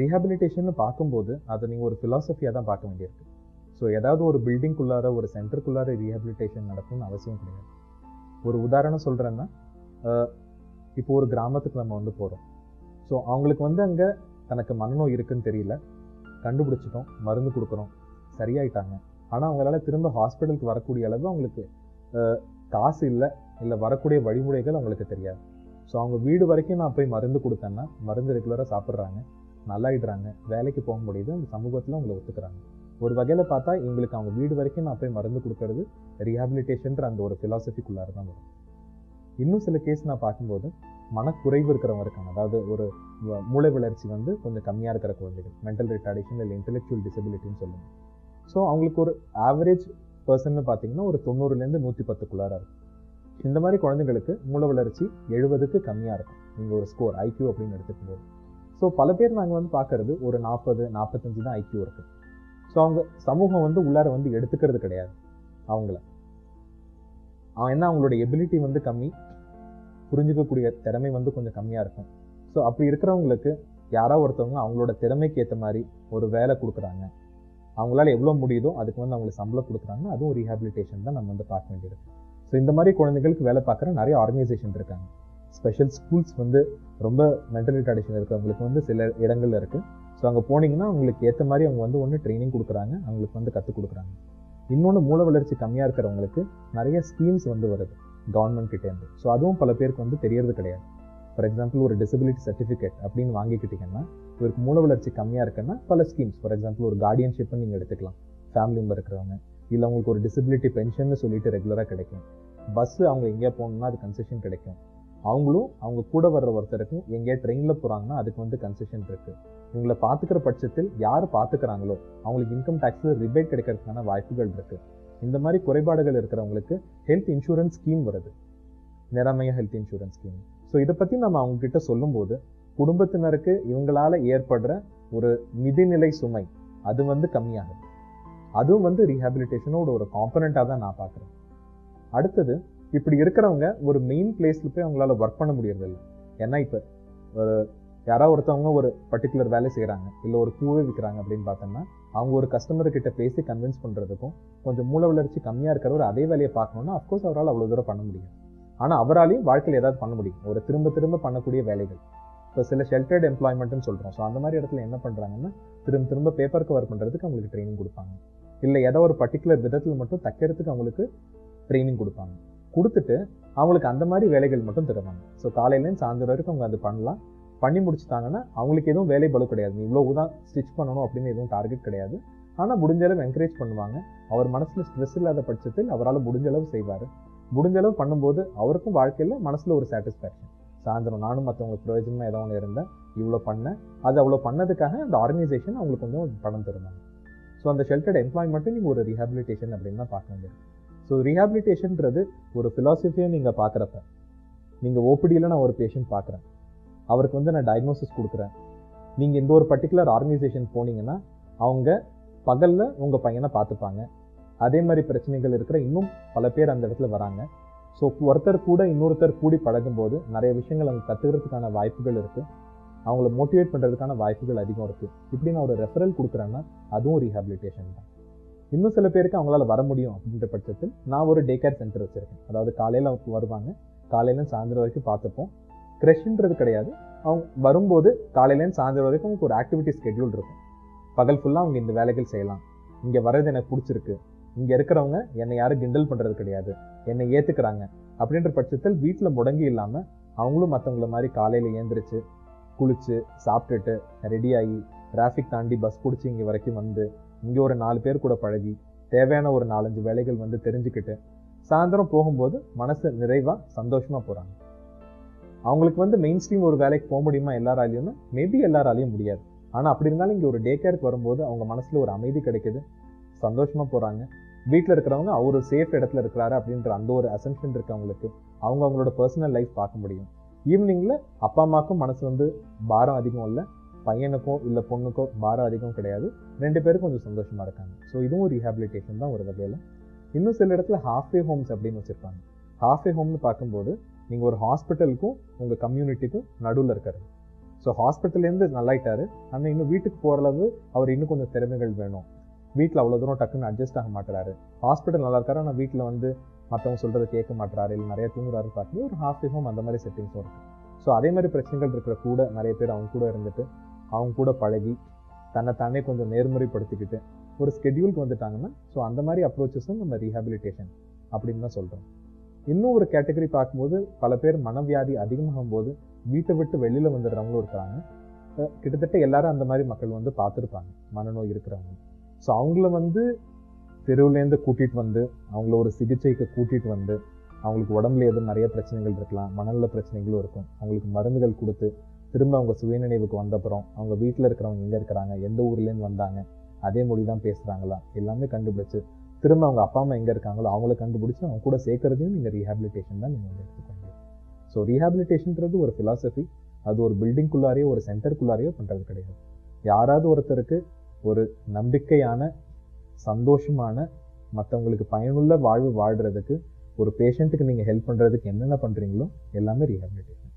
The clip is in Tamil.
ரீஹாபிலிட்டேஷன் பார்க்கும்போது அதை நீங்கள் ஒரு ஃபிலாசபியாக தான் பார்க்க வேண்டியிருக்கு. ஸோ ஏதாவது ஒரு பில்டிங்குள்ளார ஒரு சென்டருக்குள்ளார ரீஹாபிலிட்டேஷன் நடக்கணும்னு அவசியம் கிடையாது. ஒரு உதாரணம் சொல்கிறேன்னா இப்போ ஒரு கிராமத்துக்கு நம்ம வந்து போகிறோம் ஸோ அவங்களுக்கு வந்து அங்கே தனக்கு மனநோய் இருக்குன்னு தெரியல. கண்டுபிடிச்சிட்டோம் மருந்து கொடுக்குறோம். சரியாயிட்டாங்க. ஆனால் அவங்களால திரும்ப ஹாஸ்பிட்டலுக்கு வரக்கூடிய அளவு அவங்களுக்கு காசு இல்லை இல்லை வரக்கூடிய வழிமுறைகள் அவங்களுக்கு தெரியாது. ஸோ அவங்க வீடு வரைக்கும் நான் போய் மருந்து கொடுத்தேன்னா மருந்து ரெகுலராக சாப்பிட்றாங்க. நல்லாயிடுறாங்க. வேலைக்கு போக முடியுது அந்த சமூகத்தில் அவங்களை ஒத்துக்கிறாங்க. ஒரு வகையில் பார்த்தா எங்களுக்கு அவங்க வீடு வரைக்கும் நான் போய் மருந்து கொடுக்கறது ரீஹாபிலிட்டேஷன்ற அந்த ஒரு ஃபிலாசபிக்குள்ளார தான் வரும். இன்னும் சில கேஸ் நான் பார்க்கும்போது மனக்குறைவு இருக்கிறவங்க இருக்காங்க அதாவது ஒரு மூளை வளர்ச்சி வந்து கொஞ்சம் கம்மியாக இருக்கிற குழந்தைகள் மென்டல் ரிட்டார்டேஷன் இல்லை இன்டெலெக்சுவல் டிசபிலிட்டின்னு சொல்லுவாங்க. ஸோ அவங்களுக்கு ஒரு ஆவரேஜ் பர்சன்னு பார்த்தீங்கன்னா ஒரு தொண்ணூறுலேருந்து நூற்றி பத்துக்குள்ளார இருக்கும். இந்த மாதிரி குழந்தைங்களுக்கு மூளை வளர்ச்சி எழுபதுக்கு கம்மியாக இருக்கும். நீங்கள் ஒரு ஸ்கோர் ஐக்யூ அப்படின்னு எடுத்துக்கும் போது ஸோ பல பேர் நாங்கள் வந்து பார்க்கறது ஒரு நாற்பது நாற்பத்தஞ்சு தான் ஐக்கியூ இருக்குது ஸோ அவங்க சமூகம் வந்து உள்ளார வந்து எடுத்துக்கிறது கிடையாது அவங்கள. அவன் என்ன அவங்களோட எபிலிட்டி வந்து கம்மி புரிஞ்சுக்கக்கூடிய திறமை வந்து கொஞ்சம் கம்மியாக இருக்கும். ஸோ அப்படி இருக்கிறவங்களுக்கு யாரோ ஒருத்தவங்க அவங்களோட திறமைக்கு ஏற்ற மாதிரி ஒரு வேலை கொடுக்குறாங்க. அவங்களால எவ்வளோ முடியுதோ அதுக்கு வந்து அவங்களுக்கு சம்பளம் கொடுக்குறாங்க. அதுவும் ரீஹாபிலிட்டேஷன் தான் நம்ம வந்து பார்க்க வேண்டியிருக்கு ஸோ இந்த மாதிரி குழந்தைகளுக்கு வேலை பார்க்குற நிறைய ஆர்கனைசேஷன் இருக்காங்க. ஸ்பெஷல் ஸ்கூல்ஸ் வந்து ரொம்ப மென்டல் ரிட்டார்டேஷன் இருக்கிறவங்களுக்கு வந்து சில இடங்கள்ல இருக்குது ஸோ அங்கே போனீங்கன்னா அவங்களுக்கு ஏற்ற மாதிரி அவங்க வந்து ஒன்று ட்ரைனிங் கொடுக்குறாங்க. அவங்களுக்கு வந்து கற்றுக் கொடுக்குறாங்க. இன்னொன்று மூல வளர்ச்சி கம்மியாக இருக்கிறவங்களுக்கு நிறைய ஸ்கீம்ஸ் வந்து வருது. கவர்மெண்ட் கிட்டேருந்து ஸோ அதுவும் பல பேருக்கு வந்து தெரியறது கிடையாது. ஃபார் எக்ஸாம்பிள் ஒரு டிசபிலிட்டி சர்டிஃபிகேட் அப்படின்னு வாங்கிக்கிட்டிங்கன்னா இவருக்கு மூல வளர்ச்சி கம்மியாக இருக்குன்னா பல ஸ்கீம்ஸ் ஃபார் எக்ஸாம்பிள் ஒரு கார்டியன்ஷிப்னு நீங்கள் எடுத்துக்கலாம். ஃபேமிலி மெம்பர் இருக்கிறவங்க. இல்லை அவங்களுக்கு ஒரு டிசபிலிட்டி பென்ஷன் சொல்லிட்டு ரெகுலராக கிடைக்கும். பஸ் அவங்க எங்கேயா போகணும்னா அது கன்செஷன் கிடைக்கும். அவங்களும் அவங்க கூட வர்ற ஒருத்தருக்கும் எங்கேயா ட்ரெயினில் போகிறாங்கன்னா அதுக்கு வந்து கன்செஷன் இருக்குது இவங்களை பார்த்துக்கிற பட்சத்தில் யார் பார்த்துக்கிறாங்களோ அவங்களுக்கு இன்கம் டேக்ஸில் ரிபேட் கிடைக்கிறதுக்கான வாய்ப்புகள் இருக்குது இந்த மாதிரி குறைபாடுகள் இருக்கிறவங்களுக்கு ஹெல்த் இன்சூரன்ஸ் ஸ்கீம் வருது. நிறமைய ஹெல்த் இன்சூரன்ஸ் ஸ்கீம் ஸோ இதை பற்றி நம்ம அவங்க கிட்ட சொல்லும்போது குடும்பத்தினருக்கு இவங்களால ஏற்படுற ஒரு நிதிநிலை சுமை அது வந்து கம்மியாகுது. அதுவும் வந்து ரீஹாபிலிட்டேஷனோட ஒரு காம்பனண்ட்டாக தான் நான் பார்க்குறேன். அடுத்தது இப்படி இருக்கிறவங்க ஒரு மெயின் பிளேஸில் போய் அவங்களால ஒர்க் பண்ண முடியறதில்ல. ஏன்னா இப்போ ஒரு யாராவது ஒருத்தவங்க ஒரு பர்டிகுலர் வேலை செய்கிறாங்க இல்லை ஒரு பூவே விற்கிறாங்க அப்படின்னு பார்த்தோம்னா அவங்க ஒரு கஸ்டமர் கிட்ட பேசி கன்வின்ஸ் பண்ணுறதுக்கும் கொஞ்சம் மூளை வளர்ச்சி கம்மியாக இருக்கிறவர் அதே வேலையை பார்க்கணும்னா அஃப்கோர்ஸ் அவரால் அவ்வளோ தூரம் பண்ண முடியும் ஆனால் அவராலையும் வாழ்க்கையில் ஏதாவது பண்ண முடியும். ஒரு திரும்ப திரும்ப பண்ணக்கூடிய வேலைகள். இப்போ சில ஷெல்டர்ட் எம்ப்ளாய்மெண்ட்னு சொல்கிறோம் ஸோ அந்த மாதிரி இடத்துல என்ன பண்ணுறாங்கன்னா திரும்ப திரும்ப பேப்பர் கவர் பண்ணுறதுக்கு அவங்களுக்கு ட்ரைனிங் கொடுப்பாங்க. இல்லை ஏதோ ஒரு பர்டிகுலர் விதத்தில் மட்டும் தைக்கிறதுக்கு அவங்களுக்கு ட்ரைனிங் கொடுப்பாங்க. கொடுத்துட்டு அவங்களுக்கு அந்த மாதிரி வேலைகள் மட்டும் தருவாங்க ஸோ காலையிலேருந்து சாயந்தரம் வரைக்கும் அவங்க அது பண்ணலாம். பண்ணி முடிச்சிட்டாங்கன்னா அவங்களுக்கு எதுவும் வேலை பலு கிடையாது. நீ இவ்வளோ தான் ஸ்டிச் பண்ணணும் அப்படின்னு எதுவும் டார்கெட் கிடையாது. ஆனால் முடிஞ்ச அளவு என்கரேஜ் பண்ணுவாங்க. அவர் மனசில் ஸ்ட்ரெஸ் இல்லாத பட்சத்தில் அவரால் முடிஞ்ச அளவு செய்வார். முடிஞ்ச அளவு பண்ணும்போது அவருக்கும் வாழ்க்கையில் மனசில் ஒரு சாட்டிஸ்ஃபேக்ஷன் சாயந்தரம் நானும் மற்றவங்களுக்கு பிரயோஜனமாக ஏதோ ஒன்று இருந்தேன். இவ்வளோ பண்ணேன். அது அவ்வளோ பண்ணதுக்காக அந்த ஆர்கனைசேஷன் அவங்களுக்கு கொஞ்சம் பணம் தருவாங்க. ஸோ அந்த ஷெல்டர்ட் எம்ப்ளாய்மெண்ட்டும் நீங்கள் ஒரு ரீஹாபிலிட்டேஷன் அப்படின்னு தான் பார்க்க வேண்டியது. ஸோ ரீஹாபிலிட்டேஷன்றது ஒரு ஃபிலாசபியை நீங்கள் பார்க்குறப்ப. நீங்கள் ஓபிடியில் நான் ஒரு பேஷண்ட் பார்க்குறேன். அவருக்கு வந்து நான் டயக்னோசிஸ் கொடுக்குறேன். நீங்கள் இந்த ஒரு பர்டிகுலர் ஆர்கனைசேஷன் போனீங்கன்னா அவங்க பகலில் உங்கள் பையனை பார்த்துப்பாங்க. அதே மாதிரி பிரச்சனைகள் இருக்கிற இன்னும் பல பேர் அந்த இடத்துல வராங்க. ஸோ ஒருத்தர் கூட இன்னொருத்தர் கூடி பழகும்போது நிறைய விஷயங்கள் அவங்க கற்றுக்கிறதுக்கான வாய்ப்புகள் இருக்குது அவங்கள மோட்டிவேட் பண்ணுறதுக்கான வாய்ப்புகள் அதிகம் இருக்குது இப்படி நான் ஒரு ரெஃபரல் கொடுக்குறேன்னா அதுவும் ரீஹாபிலிட்டேஷன் தான். இன்னும் சில பேருக்கு அவங்களால வர முடியும் அப்படின்ற பட்சத்தில் நான் ஒரு டே கேர் சென்டர் வச்சுருக்கேன். அதாவது காலையில் அவங்க வருவாங்க. காலையில சாயந்தரம் வரைக்கும் பார்த்துப்போம். க்ரெஷ்ன்றது கிடையாது. அவங்க வரும்போது காலையிலேருந்து சாயந்தரம் வரைக்கும் அவங்களுக்கு ஒரு ஆக்டிவிட்டி ஸ்கெட்யூல் இருக்கும். பகல் ஃபுல்லாக அவங்க இந்த வேலைகள் செய்யலாம். இங்கே வர்றது எனக்கு பிடிச்சிருக்கு. இங்கே இருக்கிறவங்க என்னை யாரும் கிண்டல் பண்ணுறது கிடையாது. என்னை ஏற்றுக்கிறாங்க அப்படின்ற பட்சத்தில் வீட்டில் முடங்கி இல்லாமல் அவங்களும் மற்றவங்கள மாதிரி காலையில் ஏந்திரிச்சு குளிச்சு சாப்பிட்டுட்டு ரெடியாகி டிராஃபிக் தாண்டி பஸ் பிடிச்சி இங்கே வரைக்கும் வந்து இங்கே ஒரு நாலு பேர் கூட பழகி தேவையான ஒரு நாலஞ்சு வேலைகள் வந்து தெரிஞ்சுக்கிட்டு சாயந்தரம் போகும்போது மனசு நிறைவாக சந்தோஷமாக போகிறாங்க அவங்களுக்கு வந்து மெயின் ஸ்ட்ரீம் ஒரு வேலைக்கு போக முடியுமா எல்லாராலையும்னு மேபி எல்லாராலையும் முடியாது. ஆனால் அப்படி இருந்தாலும் இங்கே ஒரு டே கேருக்கு வரும்போது அவங்க மனசில் ஒரு அமைதி கிடைக்குது. சந்தோஷமாக போகிறாங்க வீட்டில் இருக்கிறவங்க அவர் சேஃப் இடத்துல இருக்கிறாரு அப்படின்ற அந்த ஒரு அசம்ஷன் இருக்கு அவங்களுக்கு அவங்க அவங்களோட பர்சனல் லைஃப் பார்க்க முடியும். ஈவினிங்கில் அப்பா அம்மாவுக்கும் மனசு வந்து பாரம் அதிகம் இல்லை. பையனுக்கோ இல்லை பொண்ணுக்கோ பாரம் அதிகம் கிடையாது. ரெண்டு பேரும் கொஞ்சம் சந்தோஷமாக இருக்காங்க. ஸோ இதுவும் ரீஹாபிலிட்டேஷன் தான் ஒரு வகையில். இன்னும் சில இடத்துல ஹாஃப்வே ஹோம்ஸ் அப்படின்னு வச்சுருப்பாங்க. ஹாஃப்வே ஹோம்னு பார்க்கும்போது நீங்கள் ஒரு ஹாஸ்பிட்டலுக்கும் உங்கள் கம்யூனிட்டிக்கும் நடுவில் இருக்காரு. ஸோ ஹாஸ்பிட்டல்லேருந்து நல்லாயிட்டாரு. ஆனால் இன்னும் வீட்டுக்கு போகிற அளவு அவர் இன்னும் கொஞ்சம் திறமைகள் வேணும். வீட்டில் அவ்வளோ தூரம் டக்குன்னு அட்ஜஸ்ட் ஆக மாட்டுறாரு. ஹாஸ்பிட்டல் நல்லா இருக்காரு ஆனால் வீட்டில் வந்து மற்றவங்க சொல்கிறத கேட்க மாட்டுறாரு இல்லை நிறைய தூங்குறாரு பார்க்கும்போது ஒரு ஹாஃப் ஹோம் அந்த மாதிரி செட்டிங்ஸும் இருக்குது ஸோ அதே மாதிரி பிரச்சனைகள் இருக்கிற கூட நிறைய பேர் அவங்க கூட இருந்துட்டு அவங்க கூட பழகி தன்னை தானே கொஞ்சம் நேர்முறைப்படுத்திக்கிட்டு ஒரு ஸ்கெடியூலுக்கு வந்துட்டாங்கன்னா ஸோ அந்த மாதிரி அப்ரோச்சஸும் நம்ம ரீஹாபிலிட்டேஷன் அப்படின்னு தான் சொல்கிறோம் இன்னும் ஒரு கேட்டகரி பார்க்கும்போது பல பேர் மனவியாதி அதிகமாகும் போது வீட்டை விட்டு வெளியில் வந்துடுறவங்களும் இருக்கிறாங்க. கிட்டத்தட்ட எல்லாரும் அந்த மாதிரி மக்கள் வந்து பார்த்துருப்பாங்க மனநோய் இருக்கிறவங்க. ஸோ அவங்கள வந்து தெருவுலேருந்து கூட்டிகிட்டு வந்து அவங்கள ஒரு சிகிச்சைக்கு கூட்டிகிட்டு வந்து அவங்களுக்கு உடம்புல எதுவும் நிறைய பிரச்சனைகள் இருக்கலாம் மனநல பிரச்சனைகளும் இருக்கும். அவங்களுக்கு மருந்துகள் கொடுத்து திரும்ப அவங்க சுயநினைவுக்கு வந்தப்புறம் அவங்க வீட்டில் இருக்கிறவங்க எங்கே இருக்கிறாங்க எந்த ஊர்லேருந்து வந்தாங்க அதே மொழி தான் பேசுகிறாங்களா எல்லாமே கண்டுபிடிச்சு திரும்ப அவங்க அப்பா அம்மா எங்கே இருக்காங்களோ அவங்கள கண்டுபிடிச்சி அவங்க கூட சேர்க்கறதையும் நீங்கள் ரீஹாபிலிட்டேஷன் தான் நீங்கள் வந்து எடுத்துக்கோங்க. ஸோ ரீஹாபிலிட்டேஷன்றது ஒரு ஃபிலாசபி அது ஒரு பில்டிங்குள்ளாரையோ ஒரு சென்டருக்குள்ளாரையோ பண்ணுறது கிடையாது. யாராவது ஒருத்தருக்கு ஒரு நம்பிக்கையான சந்தோஷமான மற்றவங்களுக்கு பயனுள்ள வாழ்வு வாழ்கிறதுக்கு ஒரு பேஷண்ட்டுக்கு நீங்கள் ஹெல்ப் பண்ணுறதுக்கு என்னென்ன பண்ணுறீங்களோ எல்லாமே ரீஹாபிலிட்டேஷன்